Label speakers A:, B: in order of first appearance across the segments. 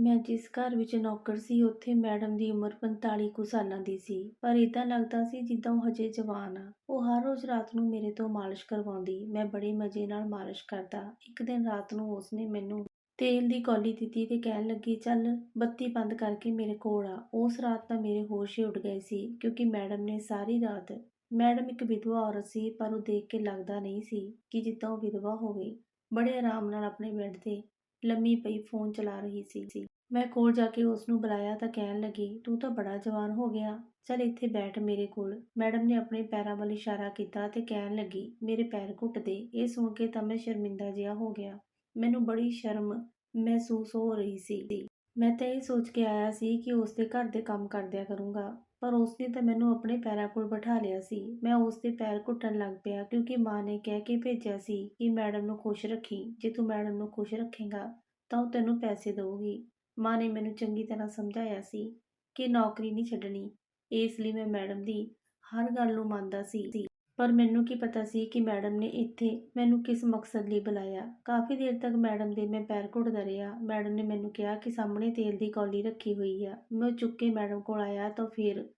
A: ਮੈਂ ਜਿਸ ਘਰ ਵਿੱਚ ਨੌਕਰ ਸੀ, ਉੱਥੇ ਮੈਡਮ ਦੀ ਉਮਰ 45 ਕੁ ਸਾਲਾਂ ਦੀ ਸੀ। ਪਰ ਏਦਾਂ ਲੱਗਦਾ ਸੀ ਜਿੱਦਾਂ ਉਹ ਹਜੇ ਜਵਾਨ ਆ। ਉਹ ਹਰ ਰੋਜ਼ ਰਾਤ ਨੂੰ ਮੇਰੇ ਤੋਂ ਮਾਲਿਸ਼ ਕਰਵਾਉਂਦੀ। ਮੈਂ ਬੜੇ ਮਜ਼ੇ ਨਾਲ ਮਾਲਿਸ਼ ਕਰਦਾ। ਇੱਕ ਦਿਨ ਰਾਤ ਨੂੰ ਉਸਨੇ ਮੈਨੂੰ ਤੇਲ ਦੀ ਕੌਲੀ ਦਿੱਤੀ ਤੇ ਕਹਿਣ ਲੱਗੀ, ਚੱਲ ਬੱਤੀ ਬੰਦ ਕਰਕੇ ਮੇਰੇ ਕੋਲ ਆ। ਉਸ ਰਾਤ ਤਾਂ ਮੇਰੇ ਹੋਸ਼ ਹੀ ਉੱਡ ਗਏ ਸੀ, ਕਿਉਂਕਿ ਮੈਡਮ ਨੇ ਸਾਰੀ ਰਾਤ, ਮੈਡਮ ਇੱਕ ਵਿਧਵਾ ਔਰਤ ਸੀ, ਪਰ ਉਹ ਦੇਖ ਕੇ ਲੱਗਦਾ ਨਹੀਂ ਸੀ ਕਿ ਜਿੱਦਾਂ ਉਹ ਵਿਧਵਾ ਹੋਵੇ। ਬੜੇ ਆਰਾਮ ਨਾਲ ਆਪਣੇ ਬੈੱਡ ਤੇ ਲੰਮੀ ਪਈ ਫੋਨ ਚਲਾ ਰਹੀ ਸੀ। ਮੈਂ ਕੋਲ ਜਾ ਕੇ ਉਸ ਨੂੰ ਬੁਲਾਇਆ ਤਾਂ ਕਹਿਣ ਲੱਗੀ, ਤੂੰ ਤਾਂ ਬੜਾ ਜਵਾਨ ਹੋ ਗਿਆ। ਚੱਲ ਇੱਥੇ ਬੈਠ ਮੇਰੇ ਕੋਲ। ਮੈਡਮ ਨੇ ਆਪਣੇ ਪੈਰਾਂ ਵੱਲ ਇਸ਼ਾਰਾ ਕੀਤਾ ਤੇ ਕਹਿਣ ਲੱਗੀ, ਮੇਰੇ ਪੈਰ ਘੁੱਟਦੇ ਇਹ ਸੁਣ ਕੇ ਤਾਂ ਮੈਂ ਸ਼ਰਮਿੰਦਾ ਜਿਹਾ ਹੋ ਗਿਆ। ਮੈਨੂੰ ਬੜੀ ਸ਼ਰਮ ਮਹਿਸੂਸ ਹੋ ਰਹੀ ਸੀ। ਮੈਂ ਤਾਂ ਇਹ ਸੋਚ ਕੇ ਆਇਆ ਸੀ ਕਿ ਉਸ ਦੇ ਘਰ ਦੇ ਕੰਮ ਕਰਦਿਆ ਕਰੂੰਗਾ। ਪਰ ਉਸਨੇ ਤਾਂ ਮੈਨੂੰ ਆਪਣੇ ਪੈਰਾਂ ਕੋਲ ਬਿਠਾ ਲਿਆ ਸੀ। ਮੈਂ ਉਸਦੇ ਪੈਰ ਘੁੱਟਣ ਲੱਗ ਪਿਆ ਕਿਉਂਕਿ ਮਾਂ ਨੇ ਕਹਿ ਕੇ ਭੇਜਿਆ ਸੀ ਕਿ ਮੈਡਮ ਨੂੰ ਖੁਸ਼ ਰੱਖੀ। ਜੇ ਤੂੰ ਮੈਡਮ ਨੂੰ ਖੁਸ਼ ਰੱਖੇਗਾ, ਤਾਂ ਉਹ ਤੈਨੂੰ ਪੈਸੇ ਦੇਊਗੀ। ਮਾਂ ਨੇ ਮੈਨੂੰ ਚੰਗੀ ਤਰ੍ਹਾਂ ਸਮਝਾਇਆ ਸੀ ਕਿ ਨੌਕਰੀ ਨਹੀਂ ਛੱਡਣੀ। ਇਸ ਲਈ ਮੈਂ ਮੈਡਮ ਦੀ ਹਰ ਗੱਲ ਨੂੰ ਮੰਨਦਾ ਸੀ। ਪਰ ਮੈਨੂੰ ਕੀ ਪਤਾ ਸੀ ਕਿ ਮੈਡਮ ਨੇ ਇੱਥੇ ਮੈਨੂੰ ਕਿਸ ਮਕਸਦ ਲਈ ਬੁਲਾਇਆ। ਕਾਫੀ ਦੇਰ ਤੱਕ ਮੈਡਮ ਦੇ ਮੈਂ ਪੈਰ ਘੁੱਟਦਾ ਰਿਹਾ। ਮੈਡਮ ਨੇ ਮੈਨੂੰ ਕਿਹਾ ਕਿ ਸਾਹਮਣੇ ਤੇਲ ਦੀ ਕੌਲੀ ਰੱਖੀ ਹੋਈ ਆ। ਮੈਂ ਚੁੱਕ ਕੇ ਮੈਡਮ ਕੋਲ ਆਇਆ ਤਾਂ ਫਿਰ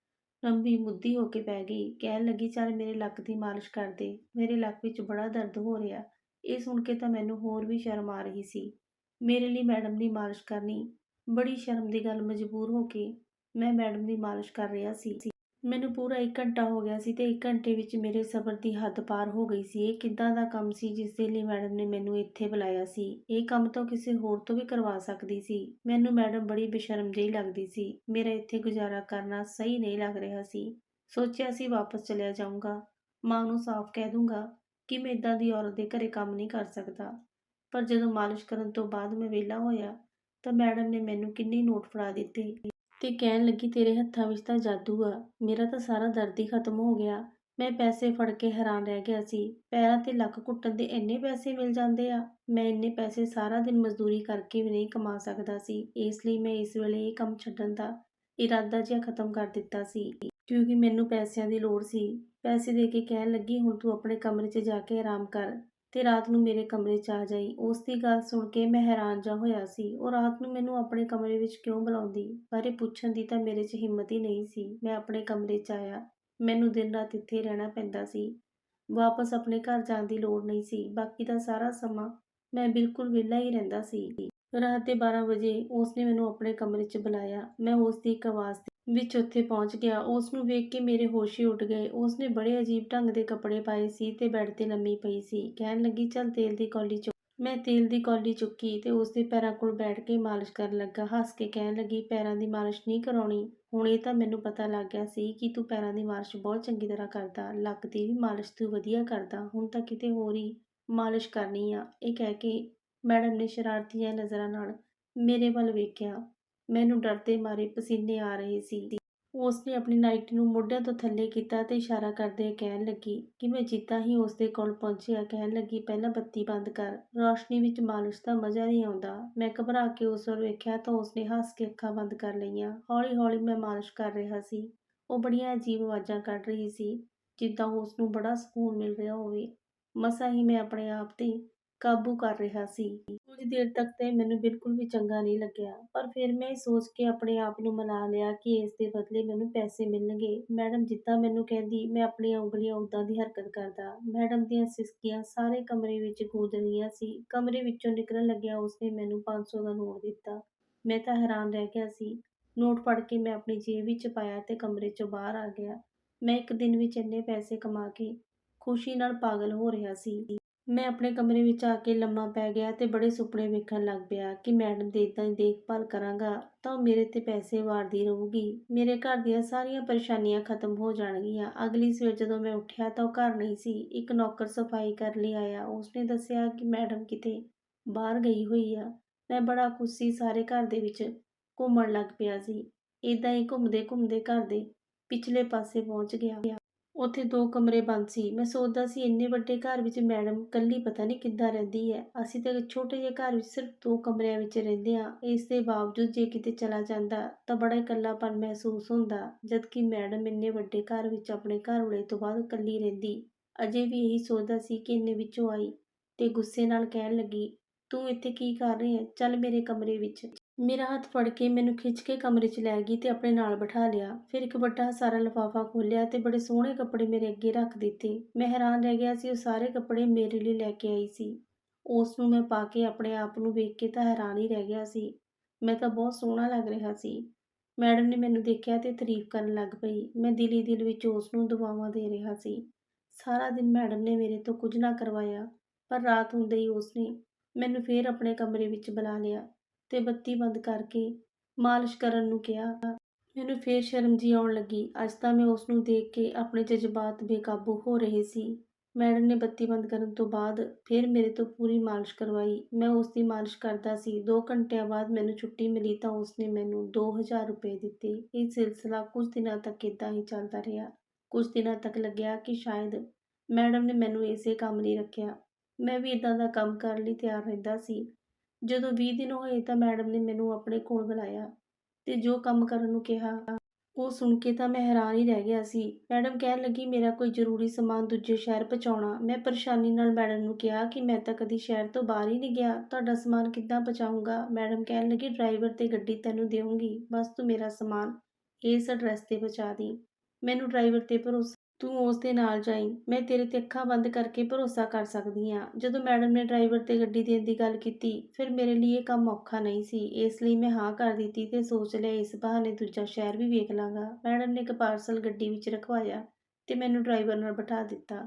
A: ਲੰਬੀ ਮੁੱਦੀ ਹੋ ਕੇ ਪੈ ਗਈ। ਕਹਿਣ ਲੱਗੀ, ਚੱਲ ਮੇਰੇ ਲੱਕ ਦੀ ਮਾਲਿਸ਼ ਕਰ ਦੇ। ਮੇਰੇ ਲੱਕ ਵਿੱਚ ਬੜਾ ਦਰਦ ਹੋ ਰਿਹਾ। ਇਹ ਸੁਣ ਕੇ ਤਾਂ ਮੈਨੂੰ ਹੋਰ ਵੀ ਸ਼ਰਮ ਆ ਰਹੀ ਸੀ। ਮੇਰੇ ਲਈ ਮੈਡਮ ਦੀ ਮਾਲਿਸ਼ ਕਰਨੀ ਬੜੀ ਸ਼ਰਮ ਦੀ ਗੱਲ ਮਜਬੂਰ ਹੋ ਕੇ ਮੈਂ ਮੈਡਮ ਦੀ ਮਾਲਿਸ਼ ਕਰ ਰਿਹਾ ਸੀ। ਮੈਨੂੰ ਪੂਰਾ 1 ਘੰਟਾ ਹੋ ਗਿਆ ਸੀ ਤੇ 1 ਘੰਟੇ ਵਿੱਚ ਮੇਰੇ ਸਬਰ ਦੀ ਹੱਦ ਪਾਰ ਹੋ ਗਈ ਸੀ। ਇਹ ਕਿੱਦਾਂ ਦਾ ਕੰਮ ਸੀ ਜਿਸ ਦੇ ਲਈ ਮੈਡਮ ਨੇ ਮੈਨੂੰ ਇੱਥੇ ਬੁਲਾਇਆ ਸੀ? ਇਹ ਕੰਮ ਤਾਂ ਕਿਸੇ ਹੋਰ ਤੋਂ ਵੀ ਕਰਵਾ ਸਕਦੀ ਸੀ। ਮੈਨੂੰ ਮੈਡਮ ਬੜੀ ਬੇਸ਼ਰਮ ਜਿਹੀ ਲੱਗਦੀ ਸੀ। ਮੇਰਾ ਇੱਥੇ ਗੁਜ਼ਾਰਾ ਕਰਨਾ ਸਹੀ ਨਹੀਂ ਲੱਗ ਰਿਹਾ ਸੀ। ਸੋਚਿਆ ਸੀ ਵਾਪਸ ਚਲਿਆ ਜਾਊਂਗਾ। ਮਾਂ ਨੂੰ ਸਾਫ਼ ਕਹਿ ਦੂੰਗਾ ਕਿ ਮੈਂ ਇਦਾਂ ਦੀ ਔਰਤ ਦੇ ਘਰੇ ਕੰਮ ਨਹੀਂ ਕਰ ਸਕਦਾ। ਪਰ ਜਦੋਂ ਮਾਲਿਸ਼ ਕਰਨ ਤੋਂ ਬਾਅਦ ਮੈਂ ਵਿਹਲਾ ਹੋਇਆ ਤਾਂ ਮੈਡਮ ਨੇ ਮੈਨੂੰ ਕਿੰਨੇ ਨੋਟ ਫੜਾ ਦਿੱਤੇ। ਤੇ ਕਹਿਣ ਲੱਗੀ, ਤੇਰੇ ਹੱਥਾਂ ਵਿੱਚ ਤਾਂ ਜਾਦੂ ਆ। ਮੇਰਾ ਤਾਂ ਸਾਰਾ ਦਰਦ ਹੀ ਖਤਮ ਹੋ ਗਿਆ। ਮੈਂ ਪੈਸੇ ਫੜ ਕੇ ਹੈਰਾਨ ਰਹਿ ਗਿਆ ਸੀ। ਪੈਰਾਂ ਤੇ ਲੱਕ ਘੁੱਟਣ ਦੇ ਇੰਨੇ ਪੈਸੇ ਮਿਲ ਜਾਂਦੇ ਆ। ਮੈਂ ਇੰਨੇ ਪੈਸੇ ਸਾਰਾ ਦਿਨ ਮਜ਼ਦੂਰੀ ਕਰਕੇ ਵੀ ਨਹੀਂ ਕਮਾ ਸਕਦਾ ਸੀ। ਇਸ ਲਈ ਮੈਂ ਇਸ ਵੇਲੇ ਇਹ ਕੰਮ ਛੱਡਣ ਦਾ ਇਰਾਦਾ ਜਿਹਾ ਖਤਮ ਕਰ ਦਿੱਤਾ ਸੀ। ਕਿਉਂਕਿ ਮੈਨੂੰ ਪੈਸਿਆਂ ਦੀ ਲੋੜ ਸੀ। ਪੈਸੇ ਦੇ ਕੇ ਕਹਿਣ ਲੱਗੀ, ਹੁਣ ਤੂੰ ਆਪਣੇ ਕਮਰੇ 'ਚ ਜਾ ਕੇ ਆਰਾਮ ਕਰ। ਤੇ ਰਾਤ ਨੂੰ ਮੇਰੇ ਕਮਰੇ 'ਚ ਆ ਜਾਈ। ਉਸ ਦੀ ਗੱਲ ਸੁਣ ਕੇ ਮੈਂ ਹੈਰਾਨ ਜਾ ਹੋਇਆ ਸੀ। ਉਹ ਰਾਤ ਨੂੰ ਮੈਨੂੰ ਆਪਣੇ ਕਮਰੇ ਵਿੱਚ ਕਿਉਂ ਬੁਲਾਉਂਦੀ? ਬਾਰੇ ਪੁੱਛਣ ਦੀ ਤਾਂ ਮੇਰੇ 'ਚ ਹਿੰਮਤ ਹੀ ਨਹੀਂ ਸੀ। ਮੈਂ ਆਪਣੇ ਕਮਰੇ 'ਚ ਆਇਆ। ਮੈਨੂੰ ਦਿਨ ਰਾਤ ਇੱਥੇ ਰਹਿਣਾ ਪੈਂਦਾ ਸੀ। ਵਾਪਸ ਆਪਣੇ ਘਰ ਜਾਣ ਦੀ ਲੋੜ ਨਹੀਂ ਸੀ। ਬਾਕੀ ਦਾ ਸਾਰਾ ਸਮਾਂ ਮੈਂ ਬਿਲਕੁਲ ਵਿਹਲਾ ਹੀ ਰਹਿੰਦਾ ਸੀ। ਰਾਤ ਦੇ 12 ਵਜੇ ਉਸਨੇ ਮੈਨੂੰ ਆਪਣੇ ਕਮਰੇ 'ਚ ਬੁਲਾਇਆ। ਮੈਂ ਉਸ ਦੀ ਇੱਕ ਆਵਾਜ਼ ਵਿੱਚ ਉੱਥੇ ਪਹੁੰਚ ਗਿਆ। ਉਸ ਨੂੰ ਵੇਖ ਕੇ ਮੇਰੇ ਹੋਸ਼ ਹੀ ਉੱਡ ਗਏ। ਉਸ ਨੇ ਬੜੇ ਅਜੀਬ ਢੰਗ ਦੇ ਕੱਪੜੇ ਪਾਏ ਸੀ ਤੇ ਬੈੱਡ ਤੇ ਲੰਮੀ ਪਈ ਸੀ। ਕਹਿਣ ਲੱਗੀ, ਚੱਲ ਤੇਲ ਦੀ ਕੌਲੀ ਚੁੱਕ ਮੈਂ ਤੇਲ ਦੀ ਕੌਲੀ ਚੁੱਕੀ ਤੇ ਉਸ ਦੇ ਪੈਰਾਂ ਕੋਲ ਬੈਠ ਕੇ ਮਾਲਿਸ਼ ਕਰਨ ਲੱਗਾ। ਹੱਸ ਕੇ ਕਹਿਣ ਲੱਗੀ, ਪੈਰਾਂ ਦੀ ਮਾਲਿਸ਼ ਨਹੀਂ ਕਰਾਉਣੀ। ਹੁਣ ਇਹ ਤਾਂ ਮੈਨੂੰ ਪਤਾ ਲੱਗ ਗਿਆ ਸੀ ਕਿ ਤੂੰ ਪੈਰਾਂ ਦੀ ਮਾਲਿਸ਼ ਬਹੁਤ ਚੰਗੀ ਤਰ੍ਹਾਂ ਕਰਦਾ। ਲੱਕ ਦੀ ਵੀ ਮਾਲਿਸ਼ ਤੂੰ ਵਧੀਆ ਕਰਦਾ। ਹੁਣ ਤਾਂ ਕਿਤੇ ਹੋਰ ਹੀ ਮਾਲਿਸ਼ ਕਰਨੀ ਆ ਇਹ ਕਹਿ ਕੇ ਮੈਡਮ ਨੇ ਸ਼ਰਾਰਤੀਆਂ ਨਜ਼ਰਾਂ ਨਾਲ ਮੇਰੇ ਵੱਲ ਵੇਖਿਆ। ਮੈਨੂੰ ਡਰਦੇ ਮਾਰੇ ਪਸੀਨੇ ਆ ਰਹੇ ਸੀ। ਉਸ ਨੇ ਆਪਣੀ ਨਾਈਟ ਨੂੰ ਮੋਢਿਆਂ ਤੋਂ ਥੱਲੇ ਕੀਤਾ ਤੇ ਇਸ਼ਾਰਾ ਕਰਦੇ ਕਹਿਣ ਲੱਗੀ ਕਿ ਮੈਂ ਜਿੱਦਾਂ ਹੀ ਉਸ ਦੇ ਕੋਲ ਪਹੁੰਚਿਆ? ਕਹਿਣ ਲੱਗੀ, ਪਹਿਲਾਂ ਬੱਤੀ ਬੰਦ ਕਰ। ਰੋਸ਼ਨੀ ਵਿੱਚ ਮਾਲਿਸ਼ ਦਾ ਮਜ਼ਾ ਨਹੀਂ ਆਉਂਦਾ। ਮੈਂ ਘਬਰਾ ਕੇ ਉਸ ਵੱਲ ਵੇਖਿਆ ਤਾਂ ਉਸ ਨੇ ਹੱਸ ਕੇ ਅੱਖਾਂ ਬੰਦ ਕਰ ਲਈਆਂ। ਹੌਲੀ-ਹੌਲੀ ਮੈਂ ਮਾਲਿਸ਼ ਕਰ ਰਿਹਾ ਸੀ। ਉਹ ਬੜੀਆਂ ਅਜੀਬ ਆਵਾਜ਼ਾਂ ਕੱਢ ਰਹੀ ਸੀ, ਜਿੱਦਾਂ ਉਸ ਨੂੰ ਬੜਾ ਸਕੂਨ ਮਿਲ ਰਿਹਾ ਹੋਵੇ। ਮਸਾਂ ਹੀ ਮੈਂ ਆਪਣੇ ਆਪ ਤੇ ਕਾਬੂ ਕਰ ਰਿਹਾ ਸੀ। ਕੁਝ ਦੇਰ ਤੱਕ ਤੇ ਮੈਨੂੰ ਬਿਲਕੁਲ ਵੀ ਚੰਗਾ ਨਹੀਂ ਲੱਗਿਆ, ਪਰ ਫਿਰ ਮੈਂ ਸੋਚ ਕੇ ਆਪਣੇ ਆਪ ਨੂੰ ਮਨਾ ਲਿਆ ਕਿ ਇਸ ਦੇ ਬਦਲੇ ਮੈਨੂੰ ਪੈਸੇ ਮਿਲਣਗੇ। ਮੈਡਮ ਜਿੱਦਾਂ ਮੈਨੂੰ ਕਹਿੰਦੀ, ਮੈਂ ਆਪਣੀਆਂ ਉਂਗਲੀਆਂ ਉਦਾਂ ਦੀ ਹਰਕਤ ਕਰਦਾ। ਮੈਡਮ ਦੀਆਂ ਸਿਸਕੀਆਂ ਸਾਰੇ ਕਮਰੇ ਵਿੱਚ ਗੂੰਜ ਰਹੀਆਂ ਸੀ। ਕਮਰੇ ਵਿੱਚੋਂ ਨਿਕਲਣ ਲੱਗਿਆ ਉਸਨੇ ਮੈਨੂੰ 500 ਦਾ ਨੋਟ ਦਿੱਤਾ। ਮੈਂ ਤਾਂ ਹੈਰਾਨ ਰਹਿ ਗਿਆ ਸੀ। ਨੋਟ ਫੜ ਕੇ ਮੈਂ ਆਪਣੀ ਜੇਬ ਵਿੱਚ ਪਾਇਆ ਤੇ ਕਮਰੇ 'ਚੋਂ ਬਾਹਰ ਆ ਗਿਆ। ਮੈਂ ਇੱਕ ਦਿਨ ਵਿੱਚ ਇੰਨੇ ਪੈਸੇ ਕਮਾ ਕੇ ਖੁਸ਼ੀ ਨਾਲ ਪਾਗਲ ਹੋ ਰਿਹਾ ਸੀ। ਮੈਂ ਆਪਣੇ ਕਮਰੇ ਵਿੱਚ ਆ ਕੇ ਲੰਮਾ ਪੈ ਗਿਆ ਤੇ ਬੜੇ ਸੁਪਨੇ ਵੇਖਣ ਲੱਗ ਪਿਆ ਕਿ ਮੈਡਮ ਦੀ ਇਦਾਂ ਹੀ ਦੇਖਭਾਲ ਕਰਾਂਗਾ ਤਾਂ ਉਹ ਮੇਰੇ ਤੇ ਪੈਸੇ ਵਾਰਦੀ ਰਹੂਗੀ। ਮੇਰੇ ਘਰ ਦੀਆਂ ਸਾਰੀਆਂ ਪਰੇਸ਼ਾਨੀਆਂ ਖਤਮ ਹੋ ਜਾਣਗੀਆਂ। ਅਗਲੀ ਸਵੇਰ ਜਦੋਂ ਮੈਂ ਉੱਠਿਆ ਤਾਂ ਉਹ ਘਰ ਨਹੀਂ ਸੀ। ਇੱਕ ਨੌਕਰ ਸਫ਼ਾਈ ਕਰਨ ਲਈ ਆਇਆ। ਉਸਨੇ ਦੱਸਿਆ ਕਿ ਮੈਡਮ ਕਿਤੇ ਬਾਹਰ ਗਈ ਹੋਈ ਆ। ਮੈਂ ਬੜਾ ਖੁਸ਼ ਸੀ। ਸਾਰੇ ਘਰ ਦੇ ਵਿੱਚ ਘੁੰਮਣ ਲੱਗ ਪਿਆ ਸੀ। ਇਦਾਂ ਹੀ ਘੁੰਮਦੇ ਘੁੰਮਦੇ ਘਰ ਦੇ ਪਿਛਲੇ ਪਾਸੇ ਪਹੁੰਚ ਗਿਆ। ਉੱਥੇ ਦੋ ਕਮਰੇ ਬੰਦ ਸੀ। ਮੈਂ ਸੋਚਦਾ ਸੀ, ਇੰਨੇ ਵੱਡੇ ਘਰ ਵਿੱਚ ਮੈਡਮ ਕੱਲੀ ਪਤਾ ਨਹੀਂ ਕਿੱਦਾਂ ਰਹਿੰਦੀ ਹੈ। ਅਸੀਂ ਤਾਂ ਛੋਟੇ ਜਿਹੇ ਘਰ ਵਿੱਚ ਸਿਰਫ ਦੋ ਕਮਰਿਆਂ ਵਿੱਚ ਰਹਿੰਦੇ ਹਾਂ। ਇਸ ਦੇ ਬਾਵਜੂਦ ਜੇ ਕਿਤੇ ਚਲਾ ਜਾਂਦਾ ਤਾਂ ਬੜਾ ਇਕੱਲਾਪਨ ਮਹਿਸੂਸ ਹੁੰਦਾ, ਜਦਕਿ ਮੈਡਮ ਇੰਨੇ ਵੱਡੇ ਘਰ ਵਿੱਚ ਆਪਣੇ ਘਰ ਵਾਲੇ ਤੋਂ ਬਾਅਦ ਇਕੱਲੀ ਰਹਿੰਦੀ। ਅਜੇ ਵੀ ਇਹੀ ਸੋਚਦਾ ਸੀ ਕਿ ਇੰਨੇ ਵਿੱਚੋਂ ਆਈ ਤੇ ਗੁੱਸੇ ਨਾਲ ਕਹਿਣ ਲੱਗੀ, ਤੂੰ ਇੱਥੇ ਕੀ ਕਰ ਰਹੀ ਹੈ? ਚੱਲ ਮੇਰੇ ਕਮਰੇ ਵਿੱਚ। ਮੇਰਾ ਹੱਥ ਫੜ ਕੇ ਮੈਨੂੰ ਖਿੱਚ ਕੇ ਕਮਰੇ 'ਚ ਲੈ ਗਈ ਤੇ ਆਪਣੇ ਨਾਲ ਬਿਠਾ ਲਿਆ। ਫਿਰ ਇੱਕ ਵੱਡਾ ਸਾਰਾ ਲਿਫਾਫਾ ਖੋਲ੍ਹਿਆ ਤੇ ਬੜੇ ਸੋਹਣੇ ਕੱਪੜੇ ਮੇਰੇ ਅੱਗੇ ਰੱਖ ਦਿੱਤੇ। ਮੈਂ ਹੈਰਾਨ ਰਹਿ ਗਿਆ ਸੀ, ਉਹ ਸਾਰੇ ਕੱਪੜੇ ਮੇਰੇ ਲਈ ਲੈ ਕੇ ਆਈ ਸੀ। ਉਸ ਨੂੰ ਮੈਂ ਪਾ ਕੇ ਆਪਣੇ ਆਪ ਨੂੰ ਵੇਖ ਕੇ ਤਾਂ ਹੈਰਾਨ ਹੀ ਰਹਿ ਗਿਆ ਸੀ। ਮੈਂ ਤਾਂ ਬਹੁਤ ਸੋਹਣਾ ਲੱਗ ਰਿਹਾ ਸੀ। ਮੈਡਮ ਨੇ ਮੈਨੂੰ ਦੇਖਿਆ ਤੇ ਤਾਰੀਫ ਕਰਨ ਲੱਗ ਪਈ। ਮੈਂ ਦਿਲੀ ਦਿਲ ਵਿੱਚ ਉਸ ਨੂੰ ਦੁਆਵਾਂ ਦੇ ਰਿਹਾ ਸੀ। ਸਾਰਾ ਦਿਨ ਮੈਡਮ ਨੇ ਮੇਰੇ ਤੋਂ ਕੁਝ ਨਾ ਕਰਵਾਇਆ, ਪਰ ਰਾਤ ਹੁੰਦੇ ਹੀ ਉਸ ਨੇ ਮੈਨੂੰ ਫੇਰ ਆਪਣੇ ਕਮਰੇ ਵਿੱਚ ਬੁਲਾ ਲਿਆ। ਤੇ ਬੱਤੀ ਬੰਦ ਕਰਕੇ ਮਾਲਿਸ਼ ਕਰਨ ਨੂੰ ਕਿਹਾ। ਮੈਨੂੰ ਫੇਰ ਸ਼ਰਮ ਜੀ ਆਉਣ ਲੱਗੀ। ਅੱਜ ਤਾਂ ਮੈਂ ਉਸ ਨੂੰ ਦੇਖ ਕੇ ਆਪਣੇ ਜਜ਼ਬਾਤ ਬੇਕਾਬੂ ਹੋ ਰਹੇ ਸੀ। ਮੈਡਮ ਨੇ ਬੱਤੀ ਬੰਦ ਕਰਨ ਤੋਂ ਬਾਅਦ ਫਿਰ ਮੇਰੇ ਤੋਂ ਪੂਰੀ ਮਾਲਿਸ਼ ਕਰਵਾਈ। ਮੈਂ ਉਸ ਦੀ ਮਾਲਿਸ਼ ਕਰਦਾ ਸੀ। 2 ਘੰਟਿਆਂ ਬਾਅਦ ਮੈਨੂੰ ਛੁੱਟੀ ਮਿਲੀ ਤਾਂ ਉਸਨੇ ਮੈਨੂੰ 2000 ਰੁਪਏ ਦਿੱਤੇ। ਇਹ ਸਿਲਸਿਲਾ ਕੁਝ ਦਿਨਾਂ ਤੱਕ ਇਦਾਂ ਹੀ ਚੱਲਦਾ ਰਿਹਾ। ਕੁਝ ਦਿਨਾਂ ਤੱਕ ਲੱਗਿਆ ਕਿ ਸ਼ਾਇਦ ਮੈਡਮ ਨੇ ਮੈਨੂੰ ਇਸੇ ਕੰਮ ਲਈ ਰੱਖਿਆ। ਮੈਂ ਵੀ ਇਦਾਂ ਦਾ ਕੰਮ ਕਰਨ ਲਈ ਤਿਆਰ ਰਹਿੰਦਾ ਸੀ। ਜਦੋਂ ਵੀਹ ਦਿਨ ਹੋਏ ਤਾਂ ਮੈਡਮ ਨੇ ਮੈਨੂੰ ਆਪਣੇ ਕੋਲ ਬੁਲਾਇਆ ਤੇ ਜੋ ਕੰਮ ਕਰਨ ਨੂੰ ਕਿਹਾ, ਉਹ ਸੁਣ ਕੇ ਤਾਂ ਮੈਂ ਹੈਰਾਨ ਹੀ ਰਹਿ ਗਿਆ ਸੀ। ਮੈਡਮ ਕਹਿਣ ਲੱਗੀ, ਮੇਰਾ ਕੋਈ ਜ਼ਰੂਰੀ ਸਮਾਨ ਦੂਜੇ ਸ਼ਹਿਰ ਪਹੁੰਚਾਉਣਾ। ਮੈਂ ਪਰੇਸ਼ਾਨੀ ਨਾਲ ਮੈਡਮ ਨੂੰ ਕਿਹਾ ਕਿ ਮੈਂ ਤਾਂ ਕਦੀ ਸ਼ਹਿਰ ਤੋਂ ਬਾਹਰ ਹੀ ਨਹੀਂ ਗਿਆ। ਤੁਹਾਡਾ ਸਮਾਨ ਕਿੱਦਾਂ ਪਹੁੰਚਾਊਂਗਾ? ਮੈਡਮ ਕਹਿਣ ਲੱਗੀ, ਡਰਾਈਵਰ ਤੇ ਗੱਡੀ ਤੈਨੂੰ ਦੇਵਾਂਗੀ ਬਸ ਤੂੰ ਮੇਰਾ ਸਮਾਨ ਇਸ ਐਡਰੈਸ ਤੇ ਪਹੁੰਚਾ ਦੀ। ਮੈਨੂੰ ਡਰਾਈਵਰ ਤੇ ਭਰੋਸਾ ਤੂੰ ਉਸ ਦੇ ਨਾਲ ਜਾਈ। ਮੈਂ ਤੇਰੇ ਤੇ ਅੱਖਾਂ ਬੰਦ ਕਰਕੇ ਭਰੋਸਾ ਕਰ ਸਕਦੀ ਹਾਂ। ਜਦੋਂ ਮੈਡਮ ਨੇ ਡਰਾਈਵਰ ਤੇ ਗੱਡੀ ਦੇਣ ਦੀ ਗੱਲ ਕੀਤੀ, ਫਿਰ ਮੇਰੇ ਲਈ ਇਹ ਕੰਮ ਔਖਾ ਨਹੀਂ ਸੀ। ਇਸ ਲਈ ਮੈਂ ਹਾਂ ਕਰ ਦਿੱਤੀ ਤੇ ਸੋਚ ਲਿਆ ਇਸ ਬਹਾਨੇ ਦੂਜਾ ਸ਼ਹਿਰ ਵੀ ਵੇਖ ਲਾਂਗਾ। ਮੈਡਮ ਨੇ ਇੱਕ ਪਾਰਸਲ ਗੱਡੀ ਵਿੱਚ ਰਖਵਾਇਆ ਤੇ ਮੈਨੂੰ ਡਰਾਈਵਰ ਨਾਲ ਬਿਠਾ ਦਿੱਤਾ।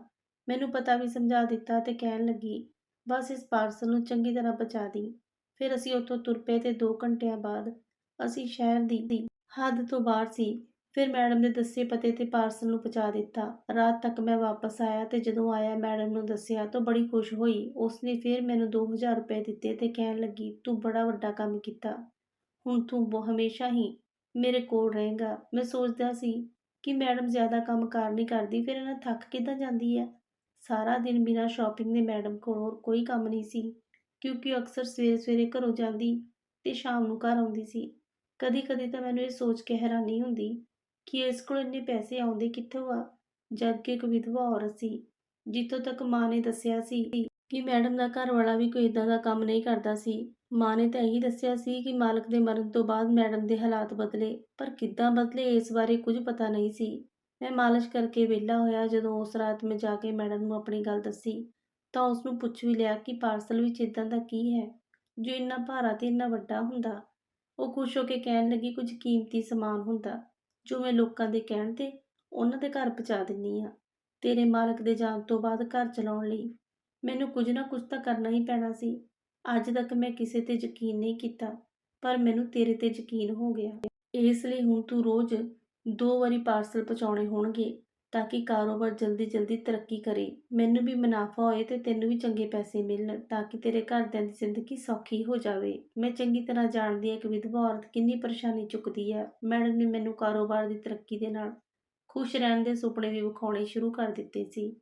A: ਮੈਨੂੰ ਪਤਾ ਵੀ ਸਮਝਾ ਦਿੱਤਾ ਤੇ ਕਹਿਣ ਲੱਗੀ, ਬਸ ਇਸ ਪਾਰਸਲ ਨੂੰ ਚੰਗੀ ਤਰ੍ਹਾਂ ਬਚਾ ਦੀ। ਫਿਰ ਅਸੀਂ ਉੱਥੋਂ ਤੁਰ ਪਏ ਤੇ 2 ਘੰਟਿਆਂ ਬਾਅਦ ਅਸੀਂ ਸ਼ਹਿਰ ਦੀ ਹੱਦ ਤੋਂ ਬਾਹਰ ਸੀ। ਫਿਰ ਮੈਡਮ ਨੇ ਦੱਸੇ ਪਤੇ ਤੇ ਪਾਰਸਲ ਨੂੰ ਪਹੁੰਚਾ ਦਿੱਤਾ। ਰਾਤ ਤੱਕ ਮੈਂ ਵਾਪਸ ਆਇਆ ਤੇ ਜਦੋਂ ਆਇਆ ਮੈਡਮ ਨੂੰ ਦੱਸਿਆ ਤਾਂ ਬੜੀ ਖੁਸ਼ ਹੋਈ। ਉਸਨੇ ਫਿਰ ਮੈਨੂੰ 2000 ਰੁਪਏ ਦਿੱਤੇ ਤੇ ਕਹਿਣ ਲੱਗੀ, ਤੂੰ ਬੜਾ ਵੱਡਾ ਕੰਮ ਕੀਤਾ। ਹੁਣ ਤੂੰ ਬਹੁ, ਹਮੇਸ਼ਾ ਹੀ ਮੇਰੇ ਕੋਲ ਰਹੇਗਾ। ਮੈਂ ਸੋਚਦਾ ਸੀ ਕਿ ਮੈਡਮ ਜ਼ਿਆਦਾ ਕੰਮ ਕਾਰ ਨਹੀਂ ਕਰਦੀ, ਫਿਰ ਇਹਨਾਂ ਥੱਕ ਕਿੱਦਾਂ ਜਾਂਦੀ ਹੈ? ਸਾਰਾ ਦਿਨ ਬਿਨਾਂ ਸ਼ਾਪਿੰਗ ਦੇ ਮੈਡਮ ਕੋਲ ਹੋਰ ਕੋਈ ਕੰਮ ਨਹੀਂ ਸੀ, ਕਿਉਂਕਿ ਅਕਸਰ ਸਵੇਰੇ ਸਵੇਰੇ ਘਰੋਂ ਜਾਂਦੀ ਤੇ ਸ਼ਾਮ ਨੂੰ ਘਰ ਆਉਂਦੀ ਸੀ। ਕਦੀ ਕਦੀ ਤਾਂ ਮੈਨੂੰ ਇਹ ਸੋਚ ਕੇ ਹੈਰਾਨੀ ਹੁੰਦੀ ਕਿ ਇਸ ਕੋਲ ਇੰਨੇ ਪੈਸੇ ਆਉਂਦੇ ਕਿੱਥੋਂ ਆ? ਜਦ ਕਿ ਇੱਕ ਵਿਧਵਾ ਔਰਤ ਸੀ, ਜਿੱਥੋਂ ਤੱਕ ਮਾਂ ਨੇ ਦੱਸਿਆ ਸੀ ਕਿ ਮੈਡਮ ਦਾ ਘਰ ਵਾਲਾ ਵੀ ਕੋਈ ਇਦਾਂ ਦਾ ਕੰਮ ਨਹੀਂ ਕਰਦਾ ਸੀ। ਮਾਂ ਨੇ ਤਾਂ ਇਹੀ ਦੱਸਿਆ ਸੀ ਕਿ ਮਾਲਕ ਦੇ ਮਰਨ ਤੋਂ ਬਾਅਦ ਮੈਡਮ ਦੇ ਹਾਲਾਤ ਬਦਲੇ, ਪਰ ਕਿੱਦਾਂ ਬਦਲੇ ਇਸ ਬਾਰੇ ਕੁਝ ਪਤਾ ਨਹੀਂ ਸੀ। ਮੈਂ ਮਾਲਿਸ਼ ਕਰਕੇ ਵਿਹਲਾ ਹੋਇਆ ਜਦੋਂ ਉਸ ਰਾਤ ਮੈਂ ਜਾ ਕੇ ਮੈਡਮ ਨੂੰ ਆਪਣੀ ਗੱਲ ਦੱਸੀ, ਤਾਂ ਉਸ ਨੂੰ ਪੁੱਛ ਵੀ ਲਿਆ ਕਿ ਪਾਰਸਲ ਵਿੱਚ ਇਦਾਂ ਦਾ ਕੀ ਹੈ, ਜੋ ਇੰਨਾ ਭਾਰਾ ਤੇ ਇੰਨਾ ਵੱਡਾ ਹੁੰਦਾ। ਉਹ ਖੁਸ਼ ਹੋ ਕੇ ਕਹਿਣ ਲੱਗੀ, ਕੁਝ ਕੀਮਤੀ ਸਮਾਨ ਹੁੰਦਾ। ਜੋ ਮੈਂ ਲੋਕਾਂ ਦੇ ਕਹਿਣ ਤੇ ਉਹਨਾਂ ਦੇ ਘਰ ਪਹੁੰਚਾ ਦਿੰਨੀ ਆ ਤੇਰੇ ਮਾਲਕ ਦੇ ਜਾਣ ਤੋਂ ਬਾਅਦ ਘਰ ਚਲਾਉਣ ਲਈ ਮੈਨੂੰ ਕੁਝ ਨਾ ਕੁਝ ਤਾਂ ਕਰਨਾ ਹੀ ਪੈਣਾ ਸੀ। ਅੱਜ ਤੱਕ ਮੈਂ ਕਿਸੇ ਤੇ ਯਕੀਨ ਨਹੀਂ ਕੀਤਾ, ਪਰ ਮੈਨੂੰ ਤੇਰੇ ਤੇ ਯਕੀਨ ਹੋ ਗਿਆ। ਇਸ ਲਈ ਹੁਣ ਤੂੰ ਰੋਜ਼ ਦੋ ਵਾਰੀ ਪਾਰਸਲ ਪਹੁੰਚਾਉਣੇ ਹੋਣਗੇ। ਤਾਂ ਕਿ ਕਾਰੋਬਾਰ ਜਲਦੀ ਜਲਦੀ ਤਰੱਕੀ ਕਰੇ। ਮੈਨੂੰ ਵੀ ਮੁਨਾਫਾ ਹੋਏ ਤੇ ਤੈਨੂੰ ਵੀ ਚੰਗੇ ਪੈਸੇ ਮਿਲਣ ਤਾਂ ਕਿ ਤੇਰੇ ਘਰਦਿਆਂ ਦੀ ਜ਼ਿੰਦਗੀ ਸੌਖੀ ਹੋ ਜਾਵੇ। ਮੈਂ ਚੰਗੀ ਤਰ੍ਹਾਂ ਜਾਣਦੀ ਹਾਂ ਕਿ ਵਿਧਵਾ ਔਰਤ ਕਿੰਨੀ ਪਰੇਸ਼ਾਨੀ ਚੁੱਕਦੀ ਹੈ। ਮੈਡਮ ਨੇ ਮੈਨੂੰ ਕਾਰੋਬਾਰ ਦੀ ਤਰੱਕੀ ਦੇ ਨਾਲ ਖੁਸ਼ ਰਹਿਣ ਦੇ ਸੁਪਨੇ ਵੀ ਵਿਖਾਉਣੇ ਸ਼ੁਰੂ ਕਰ ਦਿੱਤੇ ਸੀ।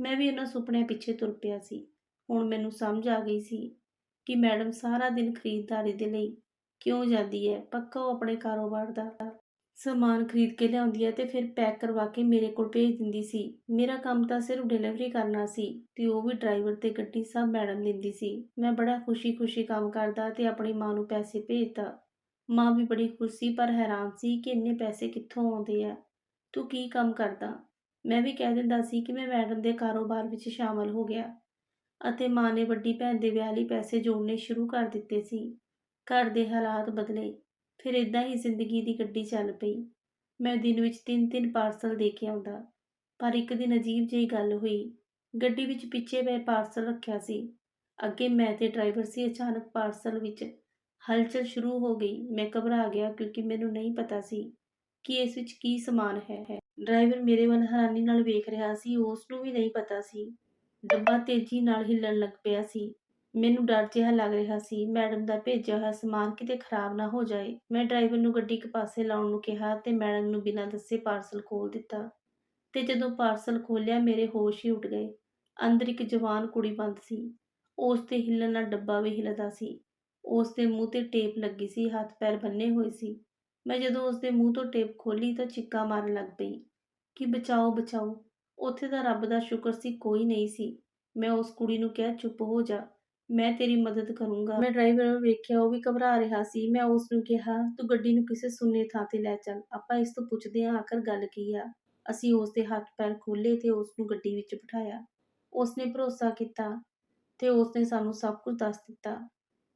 A: ਮੈਂ ਵੀ ਉਹਨਾਂ ਸੁਪਨਿਆਂ ਪਿੱਛੇ ਤੁਰ ਪਿਆ ਸੀ। ਹੁਣ ਮੈਨੂੰ ਸਮਝ ਆ ਗਈ ਸੀ ਕਿ ਮੈਡਮ ਸਾਰਾ ਦਿਨ ਖਰੀਦਦਾਰੀ ਦੇ ਲਈ ਕਿਉਂ ਜਾਂਦੀ ਹੈ। ਪੱਕਾ ਉਹ ਆਪਣੇ ਕਾਰੋਬਾਰ ਦਾ ਸਮਾਨ ਖਰੀਦ ਕੇ ਲਿਆਉਂਦੀ ਹੈ ਤੇ ਫਿਰ ਪੈਕ ਕਰਵਾ ਕੇ ਮੇਰੇ ਕੋਲ ਭੇਜ ਦਿੰਦੀ ਸੀ। ਮੇਰਾ ਕੰਮ ਤਾਂ ਸਿਰਫ ਡਿਲੀਵਰੀ ਕਰਨਾ ਸੀ ਤੇ ਉਹ ਵੀ ਡਰਾਈਵਰ ਤੇ ਗੱਡੀ ਸਭ ਮੈਡਮ ਦਿੰਦੀ ਸੀ। ਮੈਂ ਬੜਾ ਖੁਸ਼ੀ-ਖੁਸ਼ੀ ਕੰਮ ਕਰਦਾ ਤੇ ਆਪਣੀ ਮਾਂ ਨੂੰ ਪੈਸੇ ਭੇਜਦਾ ਮਾਂ ਵੀ ਬੜੀ ਖੁਸ਼ ਸੀ ਪਰ ਹੈਰਾਨ ਸੀ ਕਿ ਇੰਨੇ ਪੈਸੇ ਕਿੱਥੋਂ ਆਉਂਦੇ ਆ। ਤੂੰ ਕੀ ਕੰਮ ਕਰਦਾ? ਮੈਂ ਵੀ ਕਹਿ ਦਿੰਦਾ ਸੀ ਕਿ ਮੈਂ ਮੈਡਮ ਦੇ ਕਾਰੋਬਾਰ ਵਿੱਚ ਸ਼ਾਮਲ ਹੋ ਗਿਆ ਅਤੇ ਮਾਂ ਨੇ ਵੱਡੀ ਭੈਣ ਦੇ ਵਿਆਹ ਲਈ ਪੈਸੇ ਜੋੜਨੇ ਸ਼ੁਰੂ ਕਰ ਦਿੱਤੇ ਸੀ। ਘਰ ਦੇ ਹਾਲਾਤ ਬਦਲੇ ਫਿਰ ਇਦਾਂ ਹੀ ਜ਼ਿੰਦਗੀ ਦੀ ਗੱਡੀ ਚੱਲ ਪਈ। ਮੈਂ ਦਿਨ ਵਿੱਚ ਤਿੰਨ ਤਿੰਨ ਪਾਰਸਲ ਦੇ ਕੇ ਆਉਂਦਾ, ਪਰ ਇੱਕ ਦਿਨ ਅਜੀਬ ਜਿਹੀ ਗੱਲ ਹੋਈ। ਗੱਡੀ ਵਿੱਚ ਪਿੱਛੇ ਮੈਂ ਪਾਰਸਲ ਰੱਖਿਆ ਸੀ। ਅੱਗੇ ਮੈਂ ਤੇ ਡਰਾਈਵਰ ਸੀ, ਅਚਾਨਕ ਪਾਰਸਲ ਵਿੱਚ ਹਲਚਲ ਸ਼ੁਰੂ ਹੋ ਗਈ। ਮੈਂ ਘਬਰਾ ਗਿਆ ਕਿਉਂਕਿ ਮੈਨੂੰ ਨਹੀਂ ਪਤਾ ਸੀ ਕਿ ਇਸ ਵਿੱਚ ਕੀ ਸਮਾਨ ਹੈ। ਡਰਾਈਵਰ ਮੇਰੇ ਵੱਲ ਹੈਰਾਨੀ ਨਾਲ ਵੇਖ ਰਿਹਾ ਸੀ, ਉਸ ਨੂੰ ਵੀ ਨਹੀਂ ਪਤਾ ਸੀ। ਡੱਬਾ ਤੇਜ਼ੀ ਨਾਲ ਹਿੱਲਣ ਲੱਗ ਪਿਆ ਸੀ। ਮੈਨੂੰ ਡਰ ਜਿਹਾ ਲੱਗ ਰਿਹਾ ਸੀ। ਮੈਡਮ ਦਾ ਭੇਜਿਆ ਹੋਇਆ ਸਮਾਨ ਕਿਤੇ ਖਰਾਬ ਨਾ ਹੋ ਜਾਏ। ਮੈਂ ਡਰਾਈਵਰ ਨੂੰ ਗੱਡੀ ਇੱਕ ਪਾਸੇ ਲਾਉਣ ਨੂੰ ਕਿਹਾ ਤੇ ਮੈਡਮ ਨੂੰ ਬਿਨਾਂ ਦੱਸੇ ਪਾਰਸਲ ਖੋਲ ਦਿੱਤਾ। ਤੇ ਜਦੋਂ ਪਾਰਸਲ ਖੋਲਿਆ ਮੇਰੇ ਹੋਸ਼ ਹੀ ਉੱਡ ਗਏ। ਅੰਦਰ ਇੱਕ ਜਵਾਨ ਕੁੜੀ ਬੰਦ ਸੀ। ਉਸ ਤੇ ਹਿੱਲਣ ਨਾਲ ਡੱਬਾ ਵੀ ਹਿਲਦਾ ਸੀ। ਉਸ ਦੇ ਮੂੰਹ ਤੇ ਟੇਪ ਲੱਗੀ ਸੀ, ਹੱਥ ਪੈਰ ਬੰਨੇ ਹੋਏ ਸੀ। ਮੈਂ ਜਦੋਂ ਉਸ ਦੇ ਮੂੰਹ ਤੋਂ ਟੇਪ ਖੋਲੀ ਤਾਂ ਚਿੱਕਾ ਮਾਰਨ ਲੱਗ ਪਈ ਕਿ ਬਚਾਓ ਬਚਾਓ। ਉੱਥੇ ਤਾਂ ਰੱਬ ਦਾ ਸ਼ੁਕਰ ਸੀ, ਕੋਈ ਨਹੀਂ ਸੀ। ਮੈਂ ਉਸ ਕੁੜੀ ਨੂੰ ਕਿਹਾ, ਚੁੱਪ ਹੋ ਜਾ। ਮੈਂ ਤੇਰੀ ਮਦਦ ਕਰੂੰਗਾ। ਮੈਂ ਡਰਾਈਵਰ ਨੂੰ ਵੇਖਿਆ, ਉਹ ਵੀ ਘਬਰਾ ਰਿਹਾ ਸੀ। ਮੈਂ ਉਸ ਨੂੰ ਕਿਹਾ, ਤੂੰ ਗੱਡੀ ਨੂੰ ਕਿਸੇ ਸੁੰਨੇ ਥਾਂ ਤੇ ਲੈ ਚੱਲ। ਆਪਾਂ ਇਸ ਤੋਂ ਪੁੱਛਦੇ ਹਾਂ, ਆਖਰ ਗੱਲ ਕੀ ਆ? ਅਸੀਂ ਉਸ ਦੇ ਹੱਥ ਪੈਰ ਖੋਲ੍ਹੇ ਤੇ ਉਸ ਨੂੰ ਗੱਡੀ ਵਿੱਚ ਬਿਠਾਇਆ। ਉਸ ਨੇ ਭਰੋਸਾ ਕੀਤਾ ਤੇ ਉਸ ਨੇ ਸਾਨੂੰ ਸਭ ਕੁਝ ਦੱਸ ਦਿੱਤਾ।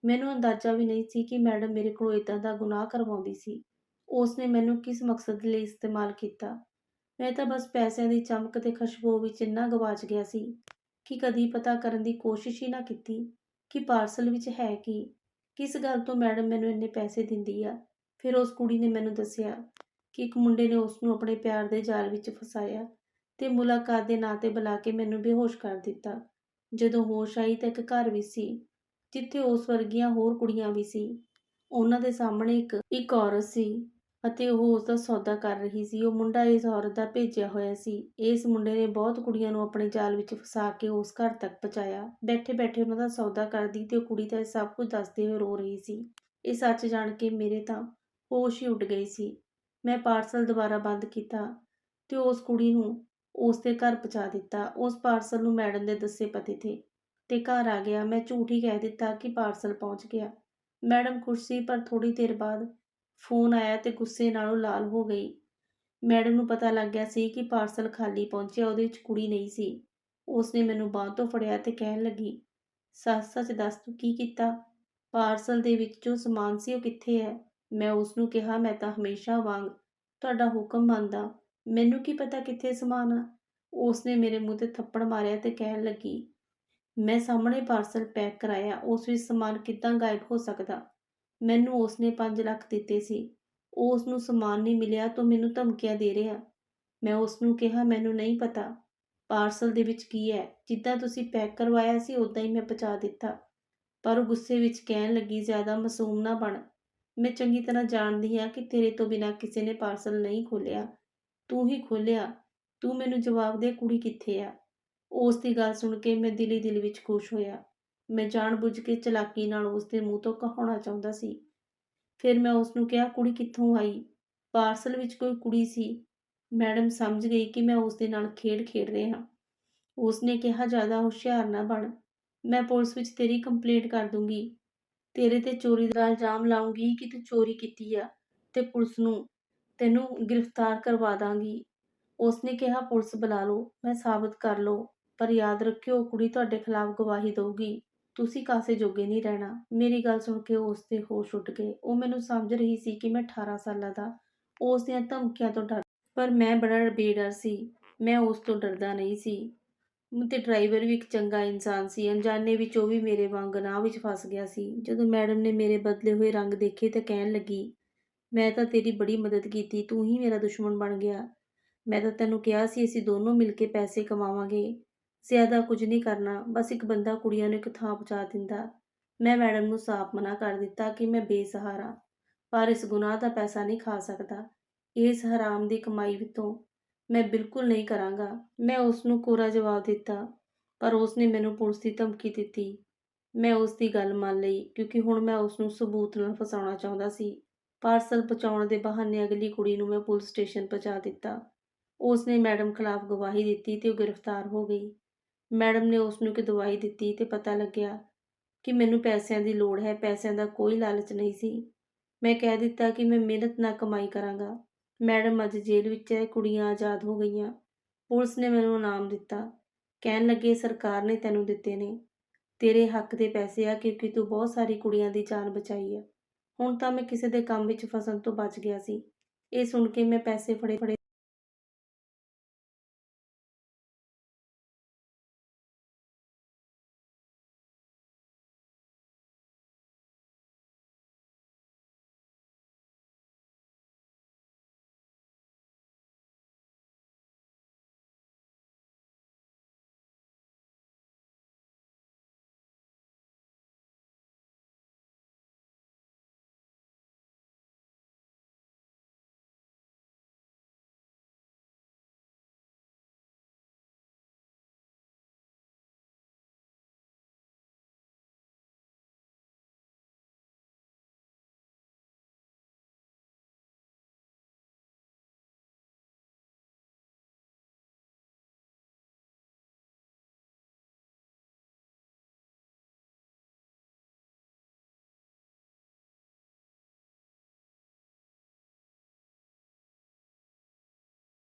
A: ਮੈਨੂੰ ਅੰਦਾਜ਼ਾ ਵੀ ਨਹੀਂ ਸੀ ਕਿ ਮੈਡਮ ਮੇਰੇ ਕੋਲੋਂ ਇਦਾਂ ਦਾ ਗੁਨਾਹ ਕਰਵਾਉਂਦੀ ਸੀ। ਉਸ ਨੇ ਮੈਨੂੰ ਕਿਸ ਮਕਸਦ ਲਈ ਇਸਤੇਮਾਲ ਕੀਤਾ? ਮੈਂ ਤਾਂ ਬਸ ਪੈਸਿਆਂ ਦੀ ਚਮਕ ਤੇ ਖੁਸ਼ਬੂ ਵਿੱਚ ਇੰਨਾ ਗਵਾਚ ਗਿਆ ਸੀ ਕਿ ਕਦੀ ਪਤਾ ਕਰਨ ਦੀ ਕੋਸ਼ਿਸ਼ ਹੀ ਨਾ ਕੀਤੀ। ਕਿ ਪਾਰਸਲ ਵਿੱਚ ਹੈ ਕੀ? ਕਿਸ ਗੱਲ ਤੋਂ ਮੈਡਮ ਮੈਨੂੰ ਇੰਨੇ ਪੈਸੇ ਦਿੰਦੀ ਆ? ਫਿਰ ਉਸ ਕੁੜੀ ਨੇ ਮੈਨੂੰ ਦੱਸਿਆ ਕਿ ਇੱਕ ਮੁੰਡੇ ਨੇ ਉਸ ਨੂੰ ਆਪਣੇ ਪਿਆਰ ਦੇ ਜਾਲ ਵਿੱਚ ਫਸਾਇਆ ਤੇ ਮੁਲਾਕਾਤ ਦੇ ਨਾਂ ਤੇ ਬੁਲਾ ਕੇ ਮੈਨੂੰ ਬੇਹੋਸ਼ ਕਰ ਦਿੱਤਾ। ਜਦੋਂ ਹੋਸ਼ ਆਈ ਤਾਂ ਇੱਕ ਘਰ ਵੀ ਸੀ, ਜਿੱਥੇ ਉਸ ਵਰਗੀਆਂ ਹੋਰ ਕੁੜੀਆਂ ਵੀ ਸੀ। ਉਹਨਾਂ ਦੇ ਸਾਹਮਣੇ ਇੱਕ ਇੱਕ ਔਰਤ ਸੀ। ਅਤੇ ਉਹ ਉਸ ਦਾ ਸੌਦਾ ਕਰ ਰਹੀ ਸੀ। ਉਹ ਮੁੰਡਾ ਇਸ ਔਰਤ ਦਾ ਭੇਜਿਆ ਹੋਇਆ ਸੀ। ਇਸ ਮੁੰਡੇ ਨੇ ਬਹੁਤ ਕੁੜੀਆਂ ਨੂੰ ਆਪਣੇ ਜਾਲ ਵਿੱਚ ਫਸਾ ਕੇ ਉਸ ਘਰ ਤੱਕ ਪਹੁੰਚਾਇਆ। ਬੈਠੇ ਬੈਠੇ ਉਹਨਾਂ ਦਾ ਸੌਦਾ ਕਰਦੀ ਤੇ ਉਹ ਕੁੜੀ ਤਾਂ ਇਹ ਸਭ ਕੁਝ ਦੱਸਦੇ ਹੋਏ ਰੋ ਰਹੀ ਸੀ। ਇਹ ਸੱਚ ਜਾਣ ਕੇ ਮੇਰੇ ਤਾਂ ਹੋਸ਼ ਹੀ ਉੱਡ ਗਈ ਸੀ। ਮੈਂ ਪਾਰਸਲ ਦੁਬਾਰਾ ਬੰਦ ਕੀਤਾ ਤੇ ਉਸ ਕੁੜੀ ਨੂੰ ਉਸ ਦੇ ਘਰ ਪਹੁੰਚਾ ਦਿੱਤਾ। ਉਸ ਪਾਰਸਲ ਨੂੰ ਮੈਡਮ ਦੇ ਦੱਸੇ ਪਤੇ ਤੇ ਤੇ ਘਰ ਆ ਗਿਆ। ਮੈਂ ਝੂਠ ਹੀ ਕਹਿ ਦਿੱਤਾ ਕਿ ਪਾਰਸਲ ਪਹੁੰਚ ਗਿਆ। ਮੈਡਮ ਖੁਸ਼ ਸੀ, ਪਰ ਥੋੜੀ ਦੇਰ ਬਾਅਦ ਫੋਨ ਆਇਆ ਤੇ ਗੁੱਸੇ ਨਾਲੋਂ ਲਾਲ ਹੋ ਗਈ। ਮੈਡਮ ਨੂੰ ਪਤਾ ਲੱਗ ਗਿਆ ਸੀ ਕਿ ਪਾਰਸਲ ਖਾਲੀ ਪਹੁੰਚਿਆ, ਉਹਦੇ ਵਿੱਚ ਕੁੜੀ ਨਹੀਂ ਸੀ। ਉਸਨੇ ਮੈਨੂੰ ਬਾਂਹ ਤੋਂ ਫੜਿਆ ਤੇ ਕਹਿਣ ਲੱਗੀ ਸੱਚ ਸੱਚ ਦੱਸ ਤੂੰ ਕੀ ਕੀਤਾ? ਪਾਰਸਲ ਦੇ ਵਿੱਚ ਜੋ ਸਮਾਨ ਸੀ, ਉਹ ਕਿੱਥੇ ਹੈ? ਮੈਂ ਉਸ ਨੂੰ ਕਿਹਾ, ਮੈਂ ਤਾਂ ਹਮੇਸ਼ਾ ਵਾਂਗ ਤੁਹਾਡਾ ਹੁਕਮ ਮੰਨਦਾ। ਮੈਨੂੰ ਕੀ ਪਤਾ ਕਿੱਥੇ ਸਮਾਨ ਆ? ਉਸਨੇ ਮੇਰੇ ਮੂੰਹ ਤੇ ਥੱਪੜ ਮਾਰਿਆ ਤੇ ਕਹਿਣ ਲੱਗੀ, ਮੈਂ ਸਾਹਮਣੇ ਪਾਰਸਲ ਪੈਕ ਕਰਾਇਆ, ਉਸ ਵਿੱਚ ਸਮਾਨ ਕਿੱਦਾਂ ਗਾਇਬ ਹੋ ਸਕਦਾ? ਮੈਨੂੰ ਉਸਨੇ 5 ਲੱਖ ਦਿੱਤੇ ਸੀ। ਉਸ ਨੂੰ ਸਮਾਨ ਨਹੀਂ ਮਿਲਿਆ ਤਾਂ ਮੈਨੂੰ ਧਮਕੀਆਂ ਦੇ ਰਿਹਾ। ਮੈਂ ਉਸ ਨੂੰ ਕਿਹਾ, ਮੈਨੂੰ ਨਹੀਂ ਪਤਾ ਪਾਰਸਲ ਦੇ ਵਿੱਚ ਕੀ ਹੈ। ਜਿੱਦਾਂ ਤੁਸੀਂ ਪੈਕ ਕਰਵਾਇਆ ਸੀ ਉਦਾਂ ਹੀ ਮੈਂ ਪਹੁੰਚਾ ਦਿੱਤਾ। ਪਰ ਉਹ ਗੁੱਸੇ ਵਿੱਚ ਕਹਿਣ ਲੱਗੀ, ਜ਼ਿਆਦਾ ਮਾਸੂਮ ਨਾ ਬਣ। ਮੈਂ ਚੰਗੀ ਤਰ੍ਹਾਂ ਜਾਣਦੀ ਹਾਂ ਕਿ ਤੇਰੇ ਤੋਂ ਬਿਨਾਂ ਕਿਸੇ ਨੇ ਪਾਰਸਲ ਨਹੀਂ ਖੋਲਿਆ ਤੂੰ ਹੀ ਖੋਲ੍ਹਿਆ। ਤੂੰ ਮੈਨੂੰ ਜਵਾਬ ਦੇ, ਕੁੜੀ ਕਿੱਥੇ ਆ? ਉਸ ਦੀ ਗੱਲ ਸੁਣ ਕੇ ਮੈਂ ਦਿਲੀ ਦਿਲ ਵਿੱਚ ਖੁਸ਼ ਹੋਇਆ। ਮੈਂ ਜਾਣਬੁੱਝ ਕੇ ਚਲਾਕੀ ਨਾਲ ਉਸ ਦੇ ਮੂੰਹ ਤੋਂ ਕਹਾਉਣਾ ਚਾਹੁੰਦਾ ਸੀ। ਫਿਰ ਮੈਂ ਉਸ ਨੂੰ ਕਿਹਾ, ਕੁੜੀ ਕਿੱਥੋਂ ਆਈ? ਪਾਰਸਲ ਵਿੱਚ ਕੋਈ ਕੁੜੀ ਸੀ? ਮੈਡਮ, ਸਮਝ ਗਈ ਕਿ ਮੈਂ ਉਸ ਦੇ ਨਾਲ ਖੇਡ ਖੇਡ ਰਿਹਾ ਉਸ ਨੇ ਕਿਹਾ, ਜ਼ਿਆਦਾ ਹੁਸ਼ਿਆਰ ਨਾ ਬਣ। ਮੈਂ ਪੁਲਿਸ ਵਿੱਚ ਤੇਰੀ ਕੰਪਲੇਂਟ ਕਰ ਦੂੰਗੀ। ਤੇਰੇ ਤੇ ਚੋਰੀ ਦਾ ਇਲਜ਼ਾਮ ਲਾਉਂਗੀ ਕਿ ਤੂੰ ਚੋਰੀ ਕੀਤੀ ਆ ਤੇ ਪੁਲਿਸ ਨੂੰ, ਤੈਨੂੰ ਗ੍ਰਿਫਤਾਰ ਕਰਵਾ ਦਾਂਗੀ। ਉਸ ਨੇ ਕਿਹਾ, ਪੁਲਿਸ ਬੁਲਾ ਲਓ, ਮੈਂ ਸਾਬਤ ਕਰ ਲਓ, ਪਰ ਯਾਦ ਰੱਖਿਓ, ਕੁੜੀ ਤੁਹਾਡੇ ਖਿਲਾਫ ਗਵਾਹੀ ਦੇਊਗੀ। ਤੁਸੀਂ ਕਾਸੇ ਜੋਗੇ ਨਹੀਂ ਰਹਿਣਾ। ਮੇਰੀ ਗੱਲ ਸੁਣ ਕੇ ਉਸ ਦੇ ਹੋਸ਼ ਉੱਡ ਗਏ। ਉਹ ਮੈਨੂੰ ਸਮਝ ਰਹੀ ਸੀ ਕਿ ਮੈਂ 18 ਸਾਲਾਂ ਦਾ। ਉਸ ਦੀਆਂ ਧਮਕੀਆਂ ਤੋਂ ਡਰ ਪਰ ਮੈਂ ਬੜਾ ਬੇਡਰ ਸੀ। ਮੈਂ ਉਸ ਤੋਂ ਡਰਦਾ ਨਹੀਂ ਸੀ। ਤੇ ਡਰਾਈਵਰ ਵੀ ਇੱਕ ਚੰਗਾ ਇਨਸਾਨ ਸੀ। ਅਣਜਾਣੇ ਵਿੱਚ ਉਹ ਵੀ ਮੇਰੇ ਵਾਂਗ ਗੁਨਾਹ ਵਿੱਚ ਫਸ ਗਿਆ ਸੀ। ਜਦੋਂ ਮੈਡਮ ਨੇ ਮੇਰੇ ਬਦਲੇ ਹੋਏ ਰੰਗ ਦੇਖੇ ਤਾਂ ਕਹਿਣ ਲੱਗੀ, ਮੈਂ ਤਾਂ ਤੇਰੀ ਬੜੀ ਮਦਦ ਕੀਤੀ। ਤੂੰ ਹੀ ਮੇਰਾ ਦੁਸ਼ਮਣ ਬਣ ਗਿਆ। ਮੈਂ ਤਾਂ ਤੈਨੂੰ ਕਿਹਾ ਸੀ ਅਸੀਂ ਦੋਨੋਂ ਮਿਲ ਕੇ ਪੈਸੇ ਕਮਾਵਾਂਗੇ। ਜ਼ਿਆਦਾ ਕੁਝ ਨਹੀਂ ਕਰਨਾ, ਬਸ ਇੱਕ ਬੰਦਾ ਕੁੜੀਆਂ ਨੂੰ ਇੱਕ ਥਾਂ ਪਹੁੰਚਾ ਦਿੰਦਾ। ਮੈਂ ਮੈਡਮ ਨੂੰ ਸਾਫ਼ ਮਨਾ ਕਰ ਦਿੱਤਾ ਕਿ ਮੈਂ ਬੇਸਹਾਰਾ, ਪਰ ਇਸ ਗੁਨਾਹ ਦਾ ਪੈਸਾ ਨਹੀਂ ਖਾ ਸਕਦਾ। ਇਸ ਹਰਾਮ ਦੀ ਕਮਾਈ ਵਿੱਚੋਂ ਮੈਂ ਬਿਲਕੁਲ ਨਹੀਂ ਕਰਾਂਗਾ। ਮੈਂ ਉਸ ਨੂੰ ਕੋਰਾ ਜਵਾਬ ਦਿੱਤਾ, ਪਰ ਉਸ ਨੇ ਮੈਨੂੰ ਪੁਲਿਸ ਦੀ ਧਮਕੀ ਦਿੱਤੀ। ਮੈਂ ਉਸ ਦੀ ਗੱਲ ਮੰਨ ਲਈ, ਕਿਉਂਕਿ ਹੁਣ ਮੈਂ ਉਸ ਨੂੰ ਸਬੂਤ ਨਾਲ ਫਸਾਉਣਾ ਚਾਹੁੰਦਾ ਸੀ। ਪਾਰਸਲ ਪਹੁੰਚਾਉਣ ਦੇ ਬਹਾਨੇ ਅਗਲੀ ਕੁੜੀ ਨੂੰ ਮੈਂ ਪੁਲਿਸ ਸਟੇਸ਼ਨ ਪਹੁੰਚਾ ਦਿੱਤਾ। ਉਸ ਨੇ ਮੈਡਮ ਖਿਲਾਫ ਗਵਾਹੀ ਦਿੱਤੀ ਤੇ ਉਹ ਗ੍ਰਿਫਤਾਰ ਹੋ ਗਈ। ਮੈਡਮ ਨੇ ਉਸ ਨੂੰ ਇੱਕ ਦਵਾਈ ਦਿੱਤੀ ਤੇ ਪਤਾ ਲੱਗਿਆ ਕਿ ਮੈਨੂੰ ਪੈਸਿਆਂ ਦੀ ਲੋੜ ਹੈ, ਪੈਸਿਆਂ ਦਾ ਕੋਈ ਲਾਲਚ ਨਹੀਂ ਸੀ। ਮੈਂ ਕਹਿ ਦਿੱਤਾ ਕਿ ਮੈਂ ਮਿਹਨਤ ਨਾਲ ਕਮਾਈ ਕਰਾਂਗਾ। ਮੈਡਮ ਅੱਜ ਜੇਲ੍ਹ ਵਿੱਚ ਹੈ, ਕੁੜੀਆਂ ਆਜ਼ਾਦ ਹੋ ਗਈਆਂ। ਪੁਲਿਸ ਨੇ ਮੈਨੂੰ ਇਨਾਮ ਦਿੱਤਾ। ਕਹਿਣ ਲੱਗੇ, ਸਰਕਾਰ ਨੇ ਤੈਨੂੰ ਦਿੱਤੇ ਨੇ। ਤੇਰੇ ਹੱਕ ਦੇ ਪੈਸੇ ਆ, ਕਿਉਂਕਿ ਤੂੰ ਬਹੁਤ ਸਾਰੀ ਕੁੜੀਆਂ ਦੀ ਜਾਨ ਬਚਾਈ ਹੈ ਹੁਣ ਤਾਂ ਮੈਂ ਕਿਸੇ ਦੇ ਕੰਮ ਵਿੱਚ ਫਸਣ ਤੋਂ ਬਚ ਗਿਆ ਸੀ। ਇਹ ਸੁਣ ਕੇ ਮੈਂ ਪੈਸੇ ਫੜੇ ਫੜੇ